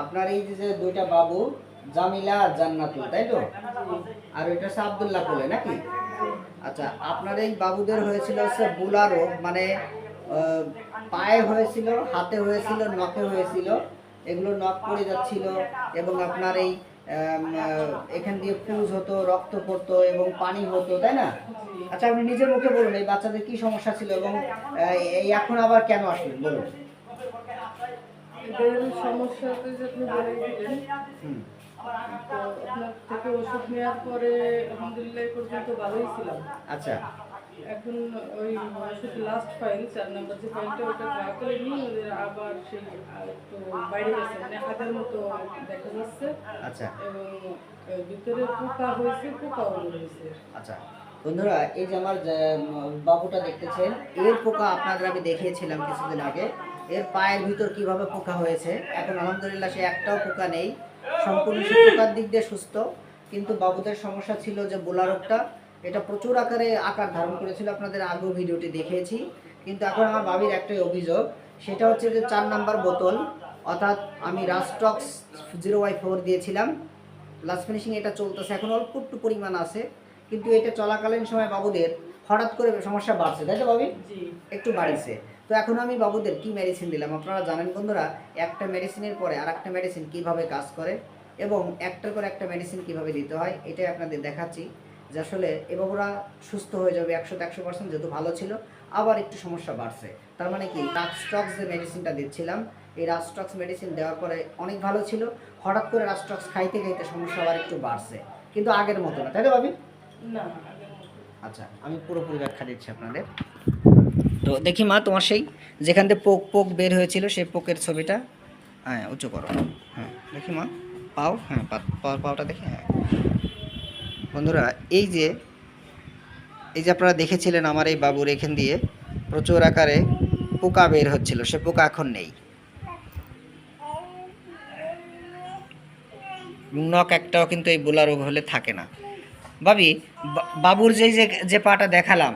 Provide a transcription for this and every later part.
আপনার এই যে দুইটা বাবু, জামিলা আর জান্নাতুল, তাই তো? আর ওইটা হচ্ছে আবদুল্লাহ কোলে নাকি? আচ্ছা আপনার এই বাবুদের হয়েছিল হচ্ছে বুলারো মানে পায়ে হয়েছিল, হাতে হয়েছিল, নখে হয়েছিল, এগুলো নখ পড়ে যাচ্ছিল এবং আপনার এই এখান দিয়ে পুজ হতো, রক্ত পড়তো এবং পানি হতো, তাই না? আচ্ছা আপনি নিজের মুখে বলুন, এই বাচ্চাদের কি সমস্যা ছিল এবং এই এখন আবার কেন আসলেন? বলুন। এদের সমস্যাতে যে আপনি বলে দিলেন তো আপনার থেকে ওষুধ নেওয়ার পরে আলহামদুলিল্লাহ পর্যন্ত ভালোই ছিলাম। আচ্ছা। এখন ওই ওষুধ লাস্ট ফাইল চার নম্বর যে ফাইলটা ওটা খাওয়া করে নিয়ে ওদের আবার সেই একটু বাইরে গেছে মানে হাতের মতো দেখা যাচ্ছে। আচ্ছা। এবং ভিতরে পোকা হয়েছে পোকাও হয়েছে আচ্ছা। বন্ধুরা এই যে আমার বাবুটা দেখতেছেন এর পোকা আপনাদের আমি দেখিয়েছিলাম কিছুদিন আগে। এর পায়ের ভিতর কীভাবে পোকা হয়েছে? এখন আলহামদুলিল্লাহ সে একটাও পোকা নেই। সম্পূর্ণ সে পোকার দিক দিয়ে সুস্থ। কিন্তু বাবুদের সমস্যা ছিল যে বোলা রোগটা। এটা প্রচুর আকারে আকার ধারণ করেছিল। আপনাদের আগেও ভিডিওটি দেখিয়েছি। কিন্তু এখন আমার বাবির একটাই অভিযোগ। সেটা হচ্ছে যে চার নাম্বার বোতল অর্থাৎ আমি রাস্টক্স জিরো ওয়াই ফোর দিয়েছিলাম। লাস্ট ফিনিশিং এটা চলতেছে। এখন অল্প একটু পরিমাণ আছে। কিন্তু এটা চলাকালীন সময় বাবুদের হঠাৎ করে সমস্যা বাড়ছে। তাই তো বাবি একটু বাড়ছে। তো এখন আমি বাবুদের কি মেডিসিন দিলাম? আপনারা জানেন বন্ধুরা একটা মেডিসিনের পরে আর একটা মেডিসিন কীভাবে কাজ করে এবং একটার পর একটা মেডিসিন কীভাবে দিতে হয় এটাই আপনাদের দেখাচ্ছি। যে আসলে এ বাবুরা সুস্থ হয়ে যাবে একশো একশো পার্সেন্ট যেহেতু ভালো ছিল আবার একটু সমস্যা বাড়ছে। তার মানে কি রাস্টক্স যে মেডিসিনটা দিচ্ছিলাম এই রাস্টক্স মেডিসিন দেওয়ার পরে অনেক ভালো ছিল হঠাৎ করে রাস্টক্স খাইতে খাইতে সমস্যা আবার একটু বাড়ছে। কিন্তু আগের মতো না তাই তো ভাবি? না আচ্ছা আমি পুরোপুরি ব্যাখ্যা দিচ্ছি আপনাদের। তো দেখি মা, তোমার সেই, যেখান থেকে পোক পোক বের হয়েছিল, সেই পোকের ছবিটা হ্যাঁ উঁচু করো। হ্যাঁ দেখি মা, পাও হ্যাঁ পাওটা দেখি হ্যাঁ। বন্ধুরা, এই যে এই যে আপনারা দেখেছিলেন আমার এই বাবুর এখান দিয়ে, প্রচুর আকারে পোকা বের হচ্ছিল, সে পোকা এখন নেই। নখ একটাও কিন্তু এই বোলা রোগ হলে থাকে না। ভাবি বাবুর যে যে যে পাটা দেখালাম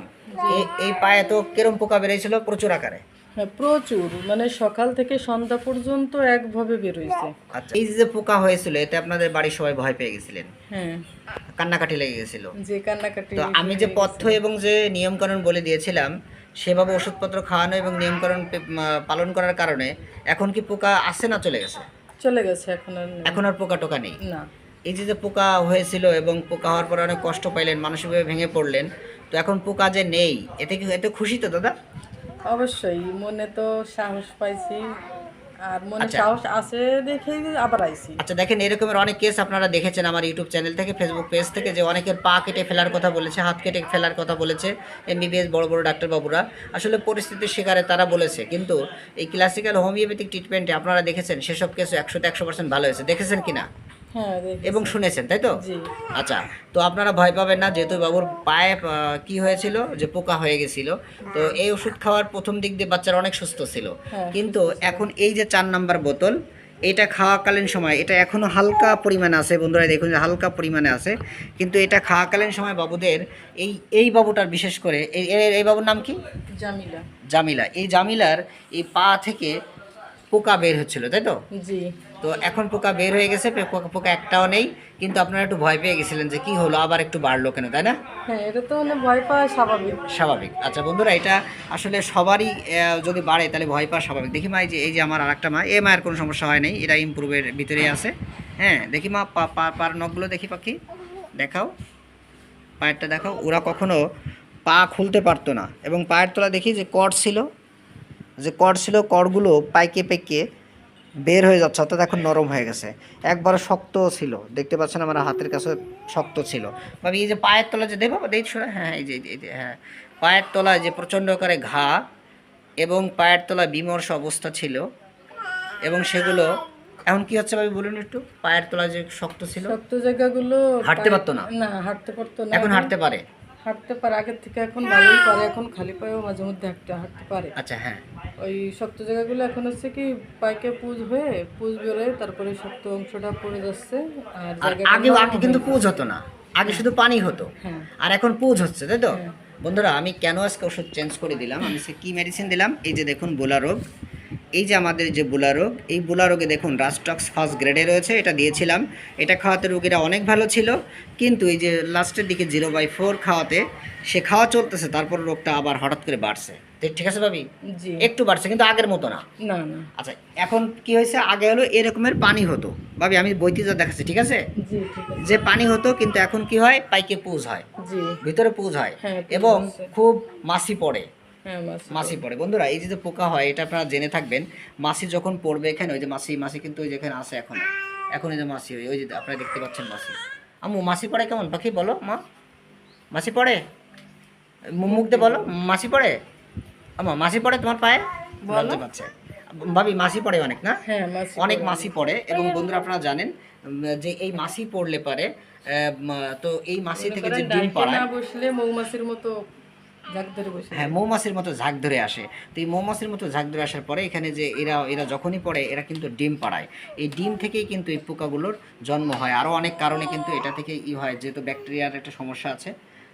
এই- এই পায়ে তো কিরম পোকা বেরিয়েছিল? প্রচুর আকারে। হ্যাঁ প্রচুর। মানে সকাল থেকে সন্ধ্যা পর্যন্ত একভাবে বের বেরোইছে। আচ্ছা এই যে যে পোকা হয়েছিল এতে আপনাদের বাড়ির সবাই ভয় পেয়ে গেছিলেন? হ্যাঁ। কান্নাকাটি লেগে গেছিল। যে কান্নাকাটি তো আমি যে পথ্য এবং যে নিয়মকানুন বলে দিয়েছিলাম সেভাবে ওষুধপত্র খাওয়ানো এবং নিয়মকানুন পালন করার কারণে এখন কি পোকা আসে না চলে গেছে? চলে গেছে এখন আর এখন আর পোকা টোকা নেই? না। এই যে যে পোকা হয়েছিল এবং পোকা হওয়ার পরে অনেক কষ্ট পাইলেন মানসিকভাবে ভেঙে পড়লেন তো এখন পোকা যে নেই। এতে কি এতে খুশি তো দাদা? অবশ্যই মনে তো সাহস পাইছি। আর মনে আচ্ছা। সাহস আছে দেখেই আবার আইছি। আচ্ছা দেখেন এরকমের অনেক কেস আপনারা দেখেছেন আমার ইউটিউব চ্যানেল থেকে ফেসবুক পেজ থেকে যে অনেকের পা কেটে ফেলার কথা বলেছে হাত কেটে ফেলার কথা বলেছে এমবিবিএস বড় বড় ডাক্তারবাবুরা। আসলে পরিস্থিতির শিকারে তারা বলেছে কিন্তু এই ক্লাসিক্যাল হোমিওপ্যাথিক ট্রিটমেন্টে আপনারা দেখেছেন সেসব কেস একশোতে একশো পার্সেন্ট ভালো হয়েছে। দেখেছেন কি না এবং শুনেছেন তাই তো? আচ্ছা তো আপনারা ভয় পাবেন না যেহেতু বাবুর পায়ে কি হয়েছিল যে পোকা হয়ে গেছিল তো এই ওষুধ খাওয়ার প্রথম দিক দিয়ে বাচ্চারা অনেক সুস্থ ছিল। হ্যাঁ, কিন্তু এখন এই যে চার নাম্বার বোতল এটা খাওয়াকালীন সময় এটা এখনও হালকা পরিমাণে আছে বন্ধুরা দেখুন যে হালকা পরিমাণে আছে কিন্তু এটা খাওয়াকালীন সময় বাবুদের এই এই বাবুটার বিশেষ করে এই- এই বাবুর নাম কি? জামিলা। জামিলা। এই জামিলার এই পা থেকে পোকা বের হচ্ছিল তাই তো? জি। তো এখন পোকা বের হয়ে গেছে পোকা পোকা একটাও নেই কিন্তু আপনারা একটু ভয় পেয়ে গেছিলেন যে কি হলো আবার একটু বাড়লো কেন তাই না? হ্যাঁ এটা তো মানে ভয় স্বাভাবিক। স্বাভাবিক। আচ্ছা বন্ধুরা এটা আসলে সবারই যদি বাড়ে তাহলে ভয় পাওয়া স্বাভাবিক। দেখি মা এই যে এই যে আমার আরেকটা মা এ মায়ের কোনো সমস্যা হয় নাই এটা ইমপ্রুভের ভিতরেই আছে। হ্যাঁ দেখি মা পা পা- পার নখগুলো দেখি পাখি দেখাও। পায়েরটা দেখাও। ওরা কখনো পা খুলতে পারতো না এবং পায়ের তলা দেখি যে কড় ছিল যে কড় ছিল কড়গুলো পাইকে পেকে বের হয়ে যাচ্ছে অর্থাৎ এখন নরম হয়ে গেছে। একবার শক্ত ছিল। দেখতে পাচ্ছেন আমার হাতের কাছে শক্ত ছিল। ভাবি এই যে পায়ের তলা যে দেবো দেখি শোনা হ্যাঁ এই যে এই যে, এই যে, হ্যাঁ। পায়ের তলায় যে প্রচণ্ড আকারে ঘা এবং পায়ের তলা বিমর্ষ অবস্থা ছিল এবং সেগুলো এখন কি হচ্ছে ভাবি বলুন একটু? পায়ের তলা যে শক্ত ছিল? শক্ত জায়গাগুলো হাঁটতে পারতো না? না হাঁটতে পারতো না এখন। হাঁটতে পারে। হাঁটতে পারে আগের থেকে এখন ভালোই পারে এখন খালি পায়েও মাঝে মধ্যে হাঁটতে হাঁটতে পারে। আচ্ছা হ্যাঁ। ওই শক্ত জায়গাগুলো এখন হচ্ছে কি পাইকে পুজ হয়ে পুজ বেরোয় তারপরে শক্ত অংশটা পড়ে যাচ্ছে আর আগে আগে কিন্তু হয়ে পুজ হতো না। আগে শুধু পানি হতো। হ্যাঁ। আর এখন পুজ হচ্ছে তাই তো? হ্যাঁ। বন্ধুরা আমি কেন আজকে ওষুধ চেঞ্জ করে দিলাম? আমি সে কি মেডিসিন দিলাম? এই যে দেখুন বোলা রোগ। এই যে আমাদের যে বুলা রোগ এই বুলা রোগে দেখুন রাস্টক্স ফার্স্ট গ্রেডে রয়েছে এটা দিয়েছিলাম। এটা খাওয়াতে রোগীরা অনেক ভালো ছিল কিন্তু এই যে লাস্টের দিকে জিরো বাই ফোর খাওয়াতে সে খাওয়া চলতেছে তারপর রোগটা আবার হঠাৎ করে বাড়ছে। ঠিক আছে ভাবি? একটু বাড়ছে কিন্তু আগের মতো না। না না। আচ্ছা এখন কি হয়েছে? আগে হলো এরকমের পানি হতো। ভাবি আমি বইতে যা দেখাচ্ছি ঠিক আছে? যে পানি হতো কিন্তু এখন কি হয়? পাইকে পুজ হয়। ভিতরে পুজ হয়। হ্যাঁ, এবং খুব মাছি পড়ে। মাছ মাছি পড়ে। বন্ধুরা এই যে যে পোকা হয় এটা আপনারা জেনে থাকবেন। মাছি যখন পড়বে এখানে ওই যে মাছি মাছি কিন্তু ওই যেখানে আছে এখন। এখন ওই যে মাছি ওই ওই যে আপনারা দেখতে পাচ্ছেন মাছি আম্মু মাছি পড়ে কেমন? পাখি বলো মা। মাছি পড়ে? মুখ দিয়ে বলো মাছি পড়ে? আমা মাছি পড়ে তোমার পায়ে? বলতে পারছে। ভাবি মাছি পড়ে অনেক না? হ্যাঁ অনেক মাছি পড়ে। এবং বন্ধুরা আপনারা জানেন যে এই মাছি পড়লে পারে তো এই মাছি থেকে যে ডিম পাড়ায় বসলে মৌমাছির মতো হ্যাঁ মৌমাছির মতো ঝাঁক ধরে আসে। তো এই মৌমাছির মতো ঝাঁক ধরে আসার পরে এখানে যে এরা এরা যখনই পড়ে এরা কিন্তু ডিম পাড়ায়। এই ডিম থেকেই কিন্তু এই পোকাগুলোর জন্ম হয়। আরও অনেক কারণে কিন্তু এটা থেকে ই হয় যেহেতু ব্যাকটেরিয়ার একটা সমস্যা আছে।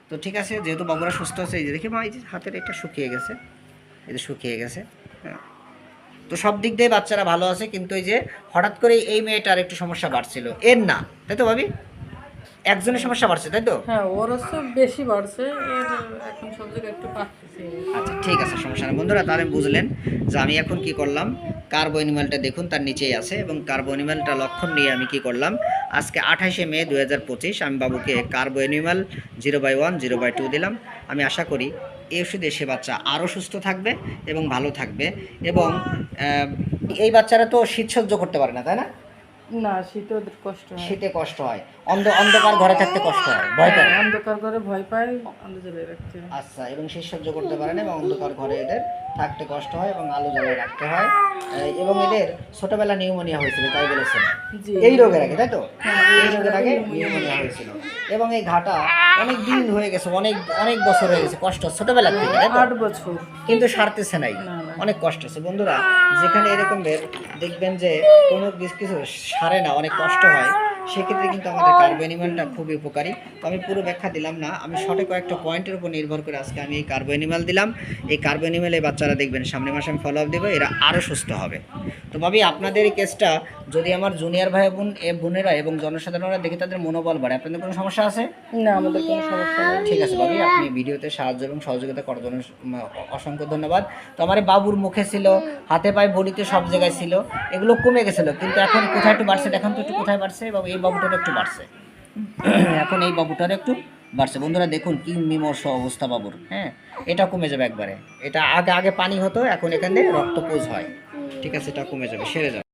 তো ঠিক আছে যেহেতু বাবুরা সুস্থ আছে এই যে দেখি মা এই যে হাতের এটা শুকিয়ে গেছে। এই যে শুকিয়ে গেছে হ্যাঁ। তো সব দিক দিয়ে বাচ্চারা ভালো আছে কিন্তু এই যে হঠাৎ করে এই মেয়েটার একটু সমস্যা বাড়ছিল। এর না তাই তো ভাবি? একজনের সমস্যা বাড়ছে তাই তো? হ্যাঁ ওর হচ্ছে বেশি বাড়ছে এর এখন সব একটু পাচ্ছি। আচ্ছা ঠিক আছে সমস্যা নেই। বন্ধুরা তাহলে বুঝলেন যে আমি এখন কি করলাম কার্বো অ্যানিমালটা দেখুন তার নিচেই আছে এবং কার্বো অ্যানিমালটা লক্ষণ নিয়ে আমি কি করলাম আজকে আঠাশে মে দু হাজার পঁচিশ আমি বাবুকে carbo animal zero by one zero by two দিলাম। আমি আশা করি এই ওষুধে সে বাচ্চা আরও সুস্থ থাকবে এবং ভালো থাকবে এবং এই বাচ্চারা তো শীত সহ্য করতে পারে না তাই না? না শীতে ওদের কষ্ট হয়। শীতে কষ্ট হয়। অন্ধ অন্ধকার ঘরে থাকতে কষ্ট হয়। ভয় করে হ্যাঁ, অন্ধকার করে ভয় পায় আলো জ্বালিয়ে রাখতে হয়। আচ্ছা এবং শীত সহ্য করতে পারে না এবং অন্ধকার ঘরে এদের থাকতে কষ্ট হয় এবং আলো জ্বালিয়ে রাখতে হয়। এবং এদের ছোটবেলা নিউমোনিয়া হয়েছিল তাই বলেছেন? এই রোগের আগে তাই তো? এই রোগের আগে নিউমোনিয়া হয়েছিল। এবং এই ঘাটা অনেক দিন হয়ে গেছে অনেক অনেক বছর হয়ে গেছে কষ্ট ছোটবেলা থেকে আট বছর। কিন্তু সারতেছে নাই। অনেক কষ্ট আছে বন্ধুরা, যেখানে এরকম বের দেখবেন যে কোনো কিছু সারে না, অনেক কষ্ট হয়, সেক্ষেত্রে কিন্তু আমাদের কার্বো অ্যানিমালটা খুবই উপকারী। তো আমি পুরো ব্যাখ্যা দিলাম না, আমি শর্টে কয়েকটা পয়েন্টের উপর নির্ভর করে আজকে আমি এই কার্বো অ্যানিমাল দিলাম। এই কার্বো অ্যানিমালে বাচ্চারা দেখবেন সামনে মাসে আমি ফলো আপ দেবো, এরা আরও সুস্থ হবে। ভাবি আপনাদের এই কেসটা যদি আমার জুনিয়র ভাই বোন এ বোনেরা এবং জনসাধারণরা দেখে তাদের মনোবল বাড়ে আপনাদের কোনো সমস্যা আছে? না আমাদের কোনো সমস্যা নেই। ঠিক আছে ভাবি আপনি ভিডিওতে সাহায্য এবং সহযোগিতা করার জন্য অসংখ্য ধন্যবাদ। তো আমার বাবুর মুখে ছিল হাতে পায়ে বডিতে সব জায়গায় ছিল এগুলো কমে গেছিল কিন্তু এখন কোথায় একটু বাড়ছে? এখন তো একটু কোথায় বাড়ছে বাবু এই বাবুটার একটু বাড়ছে। এখন এই বাবুটার একটু বাড়ছে। বন্ধুরা দেখুন কি মিমর্ষ অবস্থা বাবুর হ্যাঁ? এটা কমে যাবে একবারে। এটা আগে আগে পানি হতো এখন এখানে রক্তপোজ হয়। ঠিক আছে এটা কমে যাবে সেরে যাবে।